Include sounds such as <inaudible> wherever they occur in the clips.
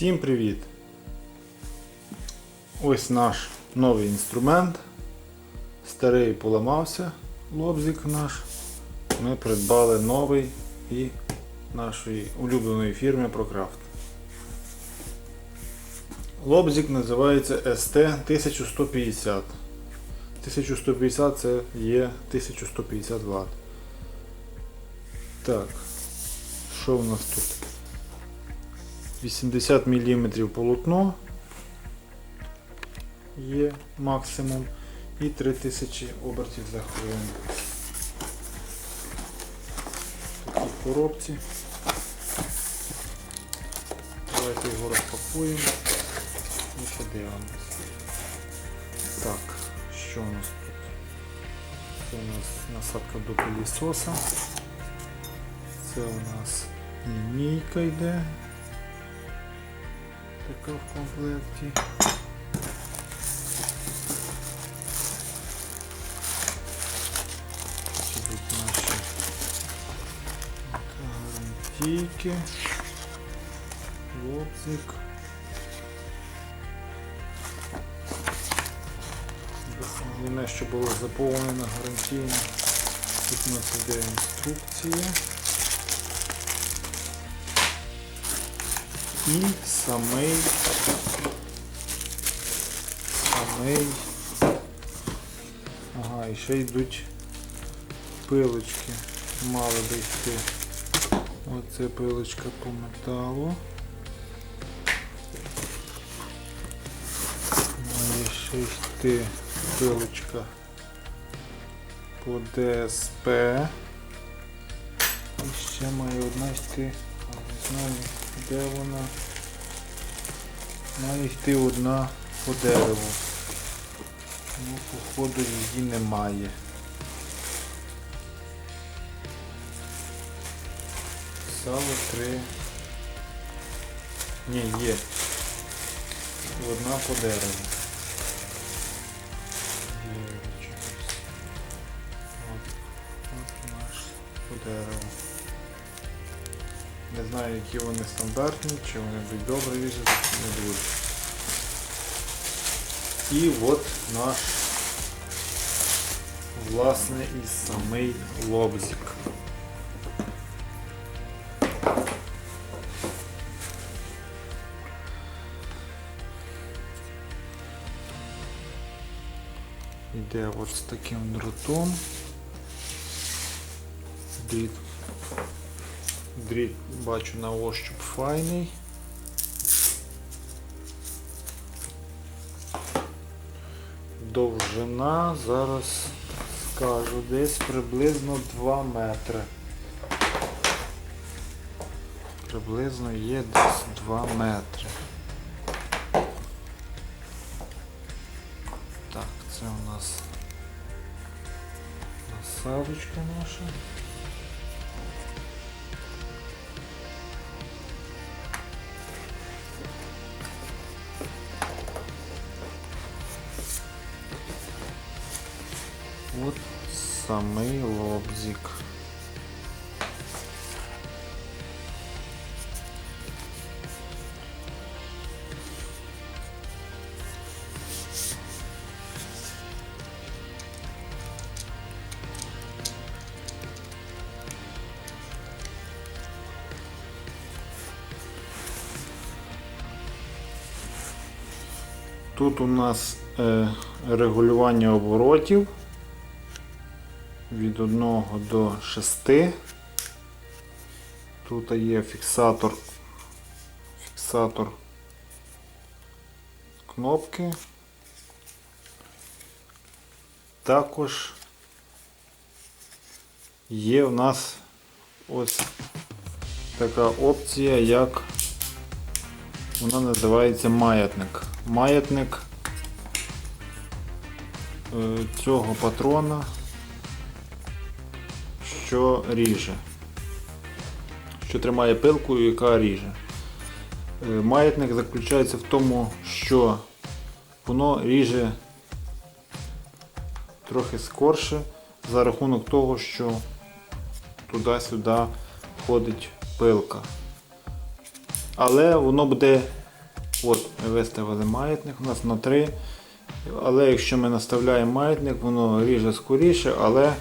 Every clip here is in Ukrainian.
Всім привіт! Ось наш новий інструмент. Старий поламався, лобзик наш. Ми придбали новий і нашої улюбленої фірми ProCraft. Лобзик називається ST 1150. 1150 це є 1150 Вт. Так, що в нас тут? 80 мм полотно є максимум і 3000 обертів за хвилину. В коробці. Давайте його розпакуємо і подивимось. Так, що у нас тут? Це у нас насадка до пилісоса. Це у нас лінійка йде. Така в комплекті. Тут наші гарантійки. Лобзик. Головне, що було заповнено гарантійно. Тут у нас іде інструкція. І самий самий ага, і ще йдуть пилочки. Мали би йти. Оце пилочка по металу. Має ще йти пилочка по ДСП. І ще має одна йти, а не знаю де вона. Має йти одна по дереву. Ну, походу її немає. Сало три. Ні, є. Одна по дереву. От, от наш по дереву. Не знаю, які вони стандартні, чи вони будуть добре різати, чи не будуть. І от наш власне і самий лобзик. Йде от з таким дротом. Дріт Дріт бачу на ощуп файний. Довжина зараз скажу десь приблизно 2 метри. Приблизно є десь 2 метри. Так, це у нас насадочка наша. Самий лобзик. Тут у нас е, регулювання оборотів від 1 до 6. Тут є фіксатор, фіксатор кнопки. Також є в нас ось така опція, як вона називається маятник. Маятник е, цього патрона що ріже, що тримає пилку, яка ріже. Е, Маятник заключається в тому, що воно ріже трохи скорше за рахунок того, що туди-сюди ходить пилка. Але воно буде От, ми виставили маятник у нас на 3. Але якщо ми наставляємо маятник, воно ріже скоріше, але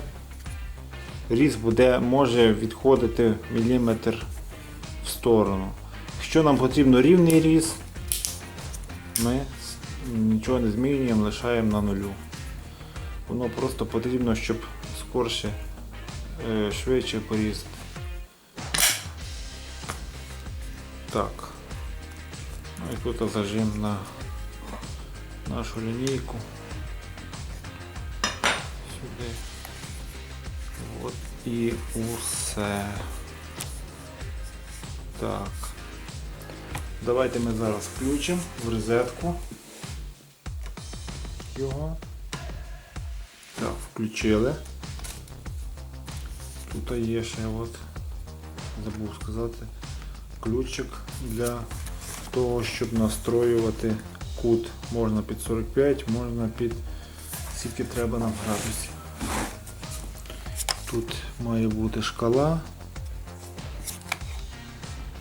різ буде, може відходити міліметр в сторону. Якщо нам потрібно рівний різ, ми нічого не змінюємо, лишаємо на нулю. Воно просто потрібно, щоб скорше, е, швидше порізати. Так. Ну і тут зажим на нашу лінійку. Сюди. І усе. Так. Давайте ми зараз включимо в розетку його. Так, включили. Тут є ще от, забув сказати, ключик для того, щоб настроювати кут. Можна під 45, можна під скільки треба нам градусів. Тут має бути шкала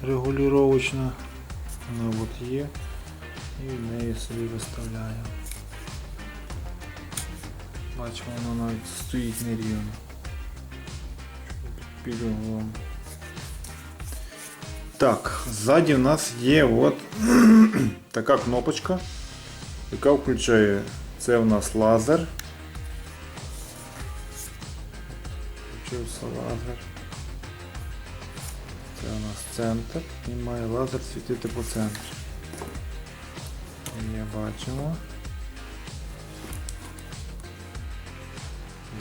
регулювачна. Вона от є. І в неї собі виставляємо. Бачимо, воно навіть стоїть нерівно. Під углом. Так, ззаді в нас є от <clears throat> така кнопочка, яка включає. Це у нас лазер. Лазер. Це у нас центр і має лазер світити по центру. Є, бачимо.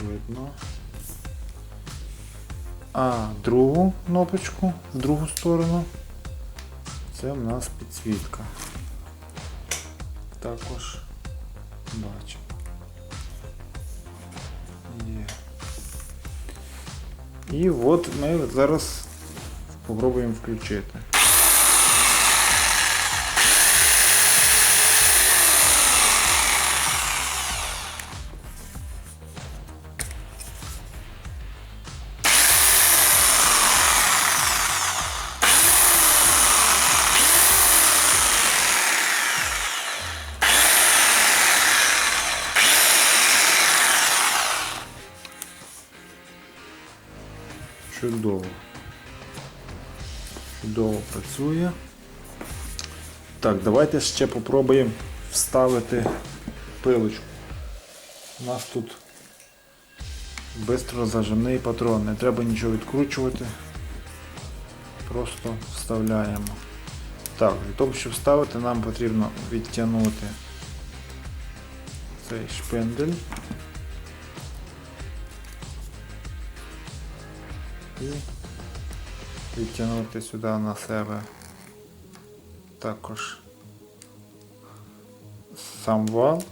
Видно. А другу кнопочку в другу сторону. Це в нас підсвітка. Також бачимо. І от ми зараз спробуємо включити. Чудово. Чудово працює. Так, давайте ще попробуємо вставити пилочку. У нас тут бистрозажимний патрон, не треба нічого відкручувати. Просто вставляємо. Так, для того, щоб вставити, нам потрібно відтягнути цей шпиндель. І відтягнути сюди на себе також сам вал.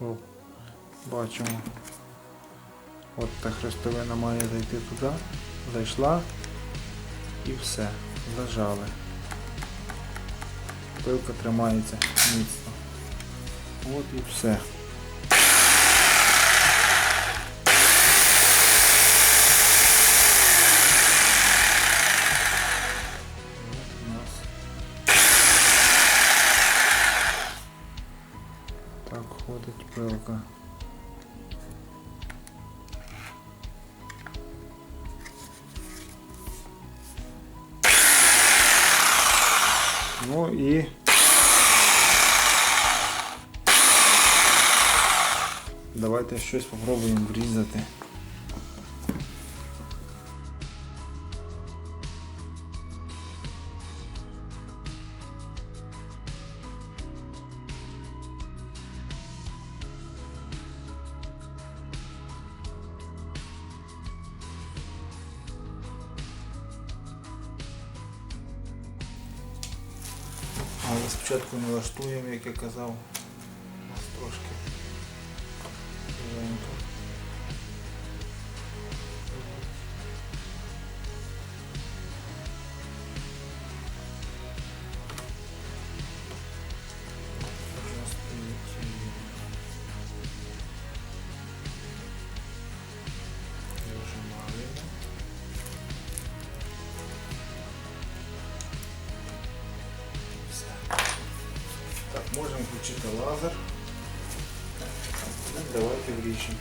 О, бачимо. От та хрестовина має зайти туди, зайшла і все, зажали. Пилка тримається міцно. От і все. Ну і давайте щось попробуємо врізати. Спочатку налаштуємо, як я казав, лазер. Давайте вріжемо.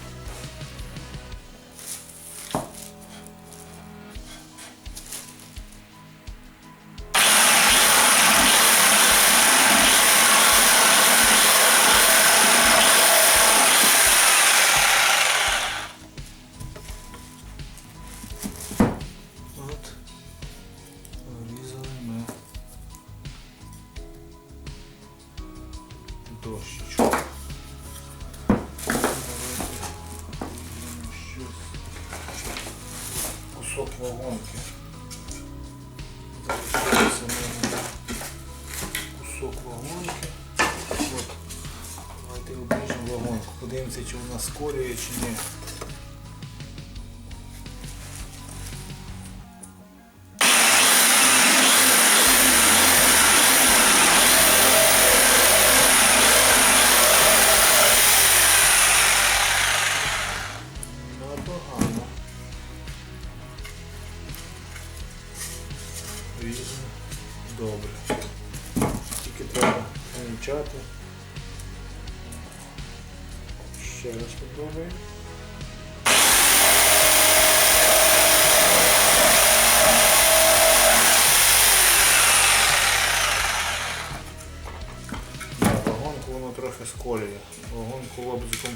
Чи чи ні. Ще раз попробуємо. Вагонку воно трохи сколює. Вагонку лобзиком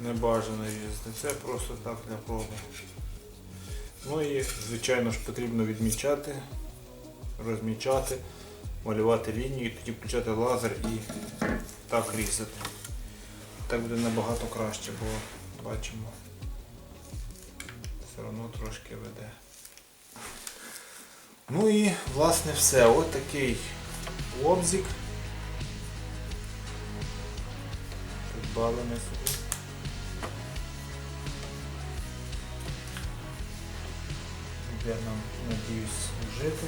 не бажано їздити. Це просто так для проби. Ну і, звичайно ж, потрібно відмічати, розмічати, малювати лінії, тоді включати лазер і так різати. Так буде набагато краще, бо бачимо, все одно трошки веде. Ну і власне все. Ось такий лобзик. Придбали собі. буде нам, надіюсь, жити.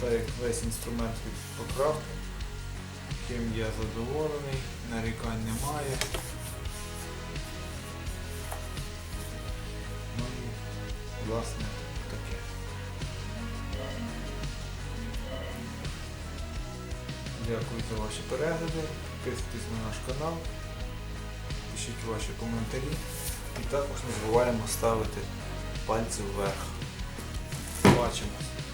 Так як весь інструмент від покрав, яким я задоволений, нарікань немає. Ну і власне таке. Дякую за ваші перегляди, підписуйтесь на наш канал, пишіть ваші коментарі і також не забуваємо ставити пальці вверх. Бачимось.